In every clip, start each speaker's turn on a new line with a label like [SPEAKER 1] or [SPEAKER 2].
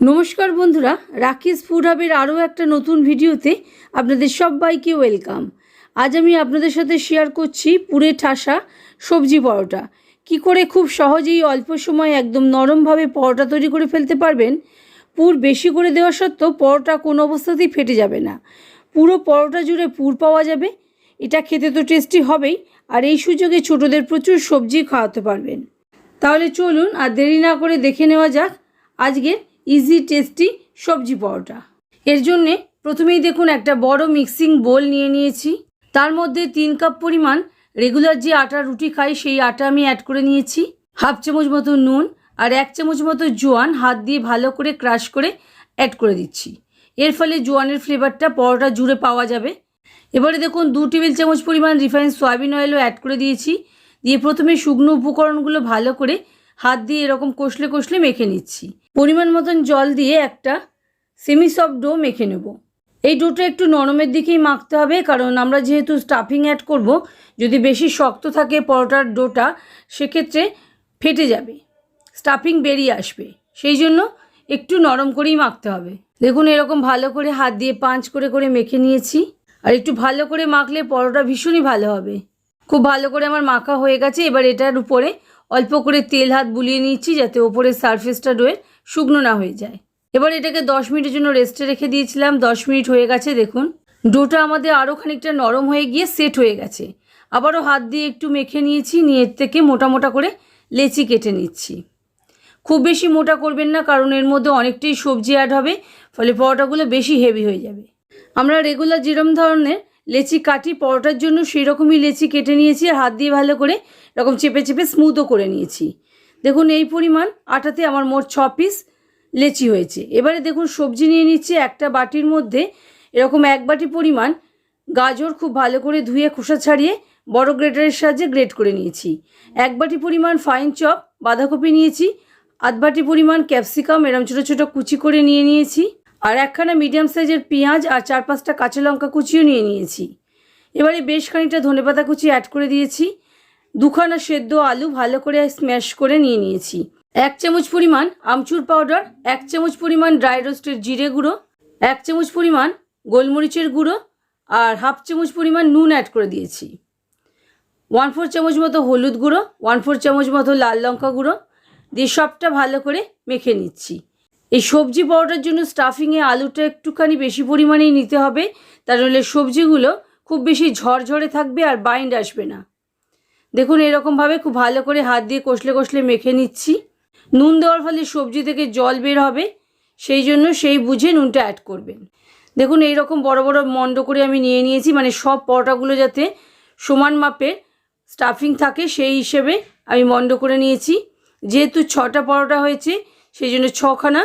[SPEAKER 1] নমস্কার বন্ধুরা, রাকেশ ফুড হাবের আরও একটা নতুন ভিডিওতে আপনাদের সবাইকে ওয়েলকাম। আজ আমি আপনাদের সাথে শেয়ার করছি পুরে ঠাসা সবজি পরোটা। কি করে খুব সহজেই অল্প সময় একদম নরমভাবে পরোটা তৈরি করে ফেলতে পারবেন? পুর বেশি করে দেওয়া সত্ত্বেও পরোটা কোনো অবস্থাতেই ফেটে যাবে না। পুরো পরোটা জুড়ে পুর পাওয়া যাবে। এটা খেতে তো টেস্টি হবেই, আর এই সুযোগে ছোটদের প্রচুর সবজি খাওয়াতে পারবেন। তাহলে চলুন আর দেরি না করে দেখে নেওয়া যাক আজকের ইজি টেস্টি সবজি পরোটা। এর জন্যে প্রথমেই দেখুন একটা বড় মিক্সিং বোল নিয়ে নিয়েছি। তার মধ্যে তিন কাপ পরিমাণ রেগুলার যে আটা রুটি খাই, সেই আটা আমি অ্যাড করে নিয়েছি। হাফ চামচ মতো নুন আর এক চামচ মতো জোয়ান হাত দিয়ে ভালো করে ক্রাশ করে অ্যাড করে দিচ্ছি। এর ফলে জোয়ানের ফ্লেভারটা পরোটা জুড়ে পাওয়া যাবে। এবারে দেখুন দু টেবিল চামচ পরিমাণ রিফাইন সয়াবিন অয়েলও অ্যাড করে দিয়েছি। দিয়ে প্রথমে শুকনো উপকরণগুলো ভালো করে হাত দিয়ে এরকম কষলে কষলে মেখে নিচ্ছি। পরিমাণ মতন জল দিয়ে একটা সেমি সফট ডো মেখে নেব। এই ডোটা একটু নরমের দিকেই মাখতে হবে, কারণ আমরা যেহেতু স্টাফিং অ্যাড করব, যদি বেশি শক্ত থাকে পরোটার ডোটা সেক্ষেত্রে ফেটে যাবে স্টাফিং বেরিয়ে আসবে। সেই জন্য একটু নরম করেই মাখতে হবে। দেখুন এরকম ভালো করে হাত দিয়ে পাঁচ করে করে মেখে নিয়েছি। আর একটু ভালো করে মাখলে পরোটা ভীষণই ভালো হবে। খুব ভালো করে আমার মাখা হয়ে গেছে, এবার এটার উপরে অল্প করে তেল হাত বুলিয়ে নিচ্ছি, যাতে ওপরের সারফেসটা ডোয়ের শুকনো না হয়ে যায়। এবার এটাকে দশ মিনিটের জন্য রেস্টে রেখে দিয়েছিলাম। দশ মিনিট হয়ে গেছে, দেখুন। ডোটা আমাদের আরও খানিকটা নরম হয়ে গিয়ে সেট হয়ে গেছে। আবারও হাত দিয়ে একটু মেখে নিয়েছি, নিয়ে এর থেকে মোটা মোটা করে লেচি কেটে নিচ্ছি। খুব বেশি মোটা করবেন না, কারণ এর মধ্যে অনেকটাই সবজি অ্যাড হবে, ফলে পরোটাগুলো বেশি হেভি হয়ে যাবে। আমরা রেগুলার যেরম ধরনের লেচি কাটি, পরোটার জন্য সেই রকমই লেচি কেটে নিয়েছি, আর হাত দিয়ে ভালো করে এরকম চেপে চেপে স্মুথও করে নিয়েছি। দেখুন, এই পরিমাণ আটাতে আমার মোট ছ পিস লেচি হয়েছে। এবারে দেখুন, সবজি নিয়ে নিচ্ছি একটা বাটির মধ্যে। এরকম এক বাটি পরিমাণ গাজর খুব ভালো করে ধুয়ে খোসা ছাড়িয়ে বড় গ্রেটারের সাহায্যে গ্রেট করে নিয়েছি। এক বাটি পরিমাণ ফাইন চপ বাঁধাকপি নিয়েছি। আধ বাটি পরিমাণ ক্যাপসিকাম এরম ছোটো ছোটো কুচি করে নিয়ে নিয়েছি। আর একখানা মিডিয়াম সাইজের পেঁয়াজ আর চার পাঁচটা কাঁচা লঙ্কা কুচিও নিয়ে নিয়েছি। এবারে বেশ খানিকটা ধনেপাতা কুচি অ্যাড করে দিয়েছি। দুখানা সেদ্ধ আলু ভালো করে স্ম্যাশ করে নিয়ে নিয়েছি। এক চামচ পরিমাণ আমচুর পাউডার এক চামচ পরিমাণ ড্রাই রোস্টের জিরে গুঁড়ো, এক চামচ পরিমাণ গোলমরিচের গুঁড়ো আর হাফ চামচ পরিমাণ নুন অ্যাড করে দিয়েছি। ওয়ান ফোর চামচ মতো হলুদ গুঁড়ো ওয়ান ফোর চামচ মতো লাল লঙ্কা গুঁড়ো দিয়ে সবটা ভালো করে মেখে নিচ্ছি। এই সবজি পরোটার জন্য স্টাফিংয়ে আলুটা একটুখানি বেশি পরিমাণেই নিতে হবে নইলে সবজিগুলো খুব বেশি ঝরঝরে থাকবে আর বাইন্ড আসবে না। দেখুন এরকমভাবে খুব ভালো করে হাত দিয়ে কষলে কষলে মেখে নিচ্ছি। নুন দেওয়ার ফলে সবজি থেকে জল বের হবে, সেই জন্য সেই বুঝে নুনটা অ্যাড করবেন। দেখুন এই রকম বড় বড় মন্ড করে আমি নিয়ে নিয়েছি মানে সব পরোটাগুলো যাতে সমান মাপের স্টাফিং থাকে, সেই হিসেবে আমি মন্ড করে নিয়েছি। যেহেতু ছটা পরোটা হয়েছে, সেই জন্য ছখানা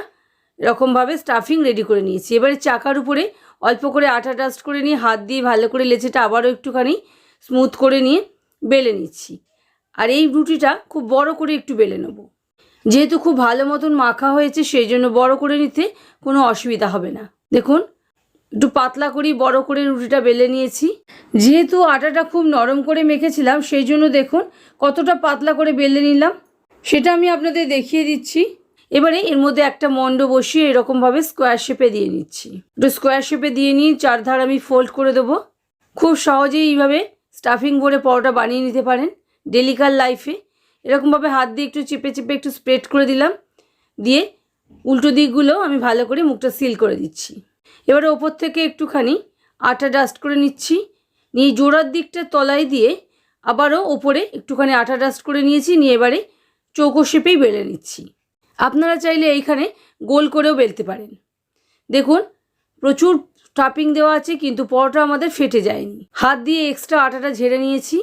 [SPEAKER 1] এরকমভাবে স্টাফিং রেডি করে নিয়েছি। এবারে চাকার উপরে অল্প করে আটা ডাস্ট করে নিয়ে হাত দিয়ে ভালো করে লেচেটা আবারও একটুখানি স্মুথ করে নিয়ে বেলে নিচ্ছি। আর এই রুটিটা খুব বড় করে একটু বেলে নেব। যেহেতু খুব ভালো মতন মাখা হয়েছে, সেই জন্য বড় করে নিতে কোনো অসুবিধা হবে না। দেখুন, একটু পাতলা করেই বড় করে রুটিটা বেলে নিয়েছি। যেহেতু আটাটা খুব নরম করে মেখেছিলাম, সেই জন্য দেখুন কতটা পাতলা করে বেলে নিলাম। সেটা আমি আপনাদের দেখিয়ে দিচ্ছি। এবারে এর মধ্যে একটা মন্ড বসিয়ে এরকমভাবে স্কোয়ার শেপে দিয়ে নিচ্ছি। একটু স্কোয়ার শেপে দিয়ে নিয়ে চারধার আমি ফোল্ড করে দেবো। খুব সহজেই এইভাবে স্টাফিং ভরে পরোটা বানিয়ে নিতে পারেন ডেলিকার লাইফে এরকমভাবে হাত দিয়ে একটু চেপে চেপে একটু স্প্রেড করে দিলাম। দিয়ে উল্টো দিকগুলো আমি ভালো করে মুখটা সিল করে দিচ্ছি। এবারে ওপর থেকে একটুখানি আটা ডাস্ট করে নিচ্ছি। নিয়ে জোড়ার দিকটা তলায় দিয়ে আবারও ওপরে একটুখানি আটা ডাস্ট করে নিয়েছি। নিয়ে এবারে চৌকো শেপেই বেলে নিচ্ছি। আপনারা চাইলে এইখানে গোল করেও বেলতে পারেন। দেখুন, প্রচুর স্টাফিং দেওয়া আছে, কিন্তু পরোটা আমাদের ফেটে যায়নি। হাত দিয়ে এক্সট্রা আটাটা ঝেড়ে নিয়েছি।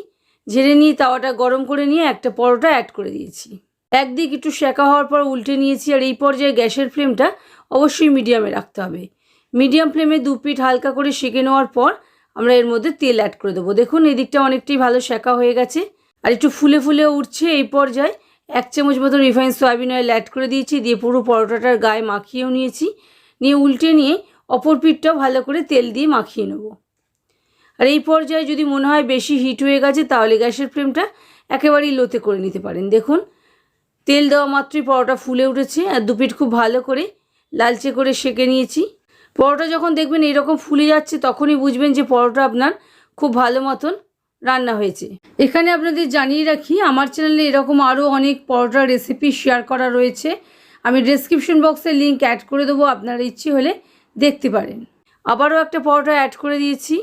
[SPEAKER 1] ঝেড়ে নিয়ে তাওয়াটা গরম করে নিয়ে একটা পরোটা অ্যাড করে দিয়েছি। একদিক একটু সেঁকা হওয়ার পর উল্টে নিয়েছি, আর এই পর্যায়ে গ্যাসের ফ্লেমটা অবশ্যই মিডিয়ামে রাখতে হবে। মিডিয়াম ফ্লেমে দু পিঠ হালকা করে সেঁকে নেওয়ার পর আমরা এর মধ্যে তেল অ্যাড করে দেবো। দেখুন, এদিকটা অনেকটাই ভালো সেঁকা হয়ে গেছে। আর একটু ফুলে ফুলে উঠছে এই পর্যায়ে। এক চামচ মতো রিফাইন সয়াবিন অয়েল অ্যাড করে দিয়েছি, দিয়ে পুরো পরোটাটার গায়ে মাখিয়েও নিয়েছি। নিয়ে উল্টে নিয়ে অপর পিঠটাও ভালো করে তেল দিয়ে মাখিয়ে নেব। আর এই পর্যায়ে যদি মনে হয় বেশি হিট হয়ে গেছে, তাহলে গ্যাসের ফ্লেমটা একেবারেই লোতে করে নিতে পারেন। দেখুন, তেল দেওয়া মাত্রই পরোটা ফুলে উঠেছে, আর দুপিঠ খুব ভালো করে লালচে করে সেঁকে নিয়েছি। পরোটা যখন দেখবেন এরকম ফুলে যাচ্ছে, তখনই বুঝবেন যে পরোটা আপনার খুব ভালো মতন রান্না হয়েছে। এখানে আপনাদের জানিয়ে রাখি, আমার চ্যানেলে এরকম আরও অনেক পরোটার রেসিপি শেয়ার করা রয়েছে। আমি ডেসক্রিপশন বক্সে লিঙ্ক অ্যাড করে দেবো, আপনারা ইচ্ছে হলে দেখতে পারেন। আবারও একটা পরোটা অ্যাড করে দিয়েছি।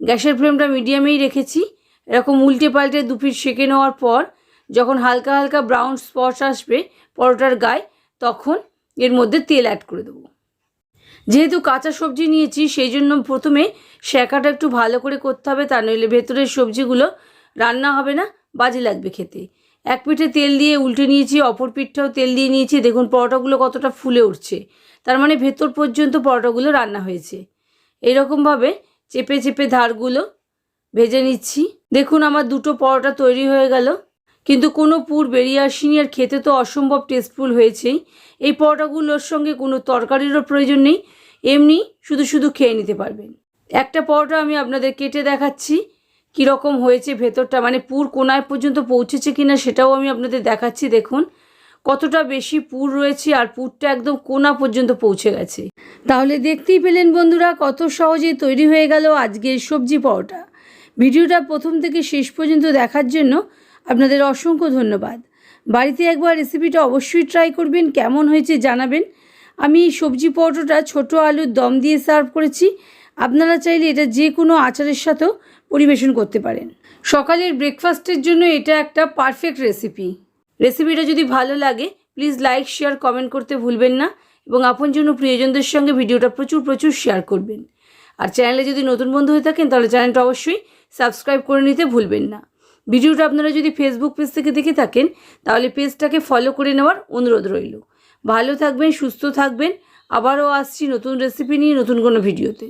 [SPEAKER 1] গ্যাসের ফ্লেমটা মিডিয়ামেই রেখেছি। এরকম উল্টে পাল্টে দু পিঠ সেঁকে নেওয়ার পর যখন হালকা হালকা ব্রাউন স্পট আসবে পরোটার গায়ে, তখন এর মধ্যে তেল অ্যাড করে দেবো। যেহেতু কাঁচা সবজি নিয়েছি, সেই জন্য প্রথমে শেখাটা একটু ভালো করে করতে হবে, তা নইলে ভেতরের সবজিগুলো রান্না হবে না, বাজে লাগবে খেতে। এক পিঠে তেল দিয়ে উল্টে নিয়েছি, অপর পিঠটাও তেল দিয়ে নিয়েছি। দেখুন, পরোটাগুলো কতটা ফুলে উঠছে। তার মানে ভেতর পর্যন্ত পরোটাগুলো রান্না হয়েছে। এইরকমভাবে চেপে চেপে ধারগুলো ভেজে নিচ্ছি। দেখুন, আমার দুটো পরোটা তৈরি হয়ে গেল। কিন্তু কোনো পুর বেরিয়ে আসেনি আর খেতে তো অসম্ভব টেস্টফুল হয়েছেই এই পরোটাগুলোর সঙ্গে কোনো তরকারিরও প্রয়োজন নেই। এমনি শুধু শুধু খেয়ে নিতে পারবেন। একটা পরোটা আমি আপনাদের কেটে দেখাচ্ছি। কীরকম হয়েছে ভেতরটা? মানে পুর কোনায় পর্যন্ত পৌঁছেছে কিনা সেটাও আমি আপনাদের দেখাচ্ছি, দেখুন। কতটা বেশি পুর রয়েছে আর পুরটা একদম কোনা পর্যন্ত পৌঁছে গেছে। তাহলে দেখতেই পেলেন বন্ধুরা, কত সহজে তৈরি হয়ে গেল আজকের সবজি পরোটা। ভিডিওটা প্রথম থেকে শেষ পর্যন্ত দেখার জন্য আপনাদের অসংখ্য ধন্যবাদ। বাড়িতে একবার রেসিপিটা অবশ্যই ট্রাই করবেন, কেমন হয়েছে জানাবেন। আমি সবজি পরোটাটা ছোটো আলুর দম দিয়ে সার্ভ করেছি। আপনারা চাইলে এটা যে কোনো আচারের সাথেও পরিবেশন করতে পারেন। সকালের ব্রেকফাস্টের জন্য এটা একটা পারফেক্ট রেসিপি রেসিপিটা যদি ভালো লাগে প্লিজ লাইক শেয়ার কমেন্ট করতে ভুলবেন না এবং আপনজন ও প্রিয়জনদের সঙ্গে ভিডিওটা প্রচুর প্রচুর শেয়ার করবেন। আর চ্যানেলে যদি নতুন বন্ধু হয়ে থাকেন, তাহলে চ্যানেলটা অবশ্যই সাবস্ক্রাইব করে নিতে ভুলবেন না। ভিডিওটা আপনারা যদি ফেসবুক পেজ থেকে দেখে থাকেন, তাহলে পেজটাকে ফলো করে নেওয়ার অনুরোধ রইল। ভালো থাকবেন, সুস্থ থাকবেন। আবারও আসছি নতুন রেসিপি নিয়ে নতুন কোনো ভিডিওতে।